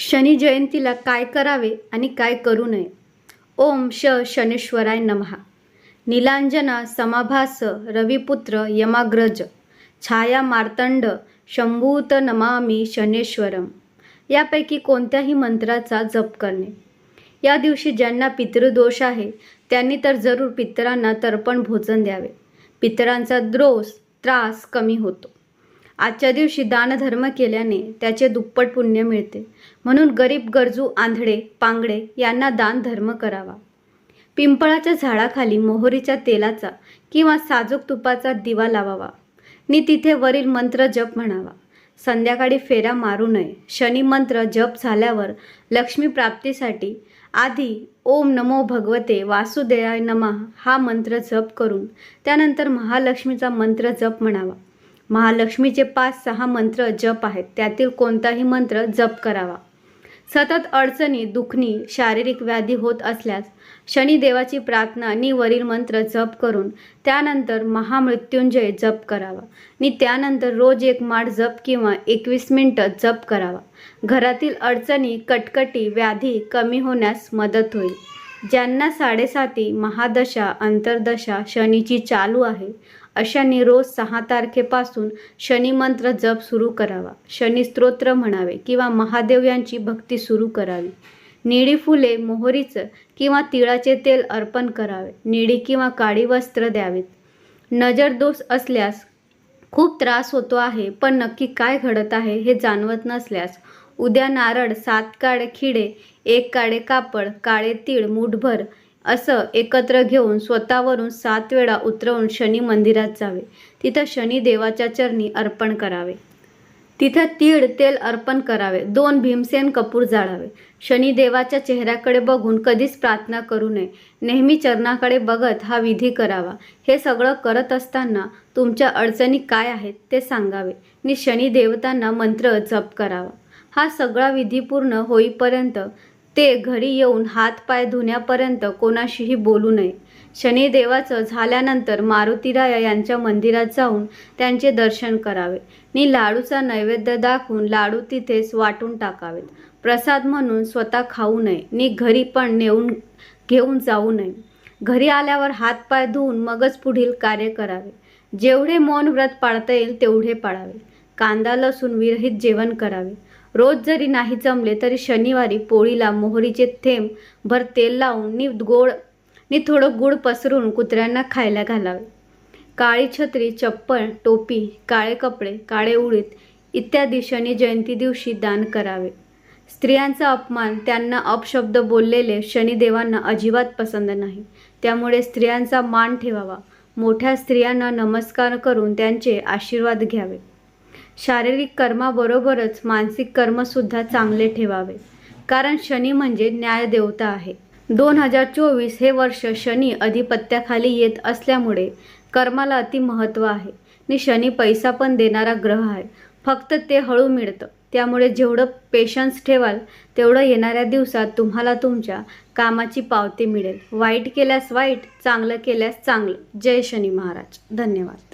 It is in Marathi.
शनी जयंतीला काय करावे आणि काय करू नये. ओम श शनेश्वराय नमहा नीलांजना समाभास रविपुत्र यमाग्रज. छाया मार्तंड शंभूत नमामी शनेश्वरम. यापैकी कोणत्याही मंत्राचा जप करणे. या दिवशी ज्यांना पितृदोष आहे त्यांनी तर जरूर पितरांना तर्पण भोजन द्यावे. पितरांचा द्रोष त्रास कमी होतो. आजच्या दिवशी दानधर्म केल्याने त्याचे दुप्पट पुण्य मिळते. म्हणून गरीब गरजू आंधळे पांगडे यांना दानधर्म करावा. पिंपळाच्या झाडाखाली मोहरीच्या तेलाचा किंवा साजूक तुपाचा दिवा लावावा. नि तिथे वरील मंत्र जप म्हणावा. संध्याकाळी फेरा मारू नये. शनी मंत्र जप झाल्यावर लक्ष्मी प्राप्तीसाठी आधी ओम नमो भगवते वासुदेवाय नमः हा मंत्र जप करून त्यानंतर महालक्ष्मीचा मंत्र जप म्हणावा. महालक्ष्मीचे पाच सहा मंत्र जप आहेत. त्यातील कोणताही मंत्र जप करावा. सतत अडचणी दुखणी शारीरिक व्याधी होत असल्यास शनिदेवाची प्रार्थना आणि वरील मंत्र जप करून त्यानंतर महामृत्युंजय जप करावा. आणि त्यानंतर रोज एक माठ जप किंवा एकवीस मिनटं जप करावा. घरातील अडचणी कटकटी व्याधी कमी होण्यास मदत होईल. ज्यांना साडेसाती महादशा अंतर्दशा शनीची चालू आहे अशांनी रोज सहा तारखेपासून शनी मंत्र जप सुरू करावा. शनी स्तोत्र म्हणावे किंवा महादेव यांची भक्ती सुरू करावी. निळी फुले मोहरीचं किंवा तिळाचे तेल अर्पण करावे. निळी किंवा काळी वस्त्र द्यावेत. नजर दोष असल्यास खूप त्रास होतो आहे पण नक्की काय घडत आहे हे जाणवत नसल्यास उद्या नारळ सात काळे खिडे एक काळे कापड काळे तीळ मूठभर असं एकत्र घेऊन स्वतःवरून सात वेळा उतरवून शनी मंदिरात जावे. तिथं शनी देवाच्या चरणी अर्पण करावे. तिथं तीळ तेल अर्पण करावे. दोन भीमसेन कपूर जाळावे. शनिदेवाच्या चेहऱ्याकडे बघून कधीच प्रार्थना करू नये. नेहमी चरणाकडे बघत हा विधी करावा. हे सगळं करत असताना तुमच्या अडचणी काय आहेत ते सांगावे. आणि शनी देवतांना मंत्र जप करावा. हा सगळा विधी पूर्ण होईपर्यंत ते घरी येऊन हातपाय धुण्यापर्यंत कोणाशीही बोलू नये. शनिदेवाचं झाल्यानंतर मारुतीराया यांच्या मंदिरात जाऊन त्यांचे दर्शन करावे. नि लाडूचा नैवेद्य दाखवून लाडू तिथेच वाटून टाकावेत. प्रसाद म्हणून स्वतः खाऊ नये. नि घरी पण नेऊन घेऊन जाऊ नये. घरी आल्यावर हातपाय धुवून मगच पुढील कार्य करावे. जेवढे मौन व्रत पाळता येईल तेवढे पाळावे. कांदा लसूण विरहित जेवण करावे. रोज जरी नाही जमले तरी शनिवारी पोळीला मोहरीचे थेंब भर तेल लावून नि गोड नि थोडं गुड पसरून कुत्र्यांना खायला घालावे. काळी छत्री चप्पल टोपी काळे कपडे काळे उडीद इत्यादी शनी जयंती दिवशी दान करावे. स्त्रियांचा अपमान त्यांना अपशब्द बोललेले शनिदेवांना अजिबात पसंत नाही. त्यामुळे स्त्रियांचा मान ठेवावा. मोठ्या स्त्रियांना नमस्कार करून त्यांचे आशीर्वाद घ्यावे. शारीरिक कर्माबरोबरच मानसिक कर्मसुद्धा चांगले ठेवावे. कारण शनी म्हणजे न्यायदेवता आहे. दोन हजार चोवीस हे वर्ष शनी अधिपत्याखाली येत असल्यामुळे कर्माला अति महत्त्व आहे. आणि शनी पैसा पण देणारा ग्रह आहे. फक्त ते हळू मिळतं. त्यामुळे जेवढं पेशन्स ठेवाल तेवढं येणाऱ्या दिवसात तुम्हाला तुमच्या कामाची पावती मिळेल. वाईट केल्यास वाईट चांगलं केल्यास चांगलं. जय शनी महाराज. धन्यवाद.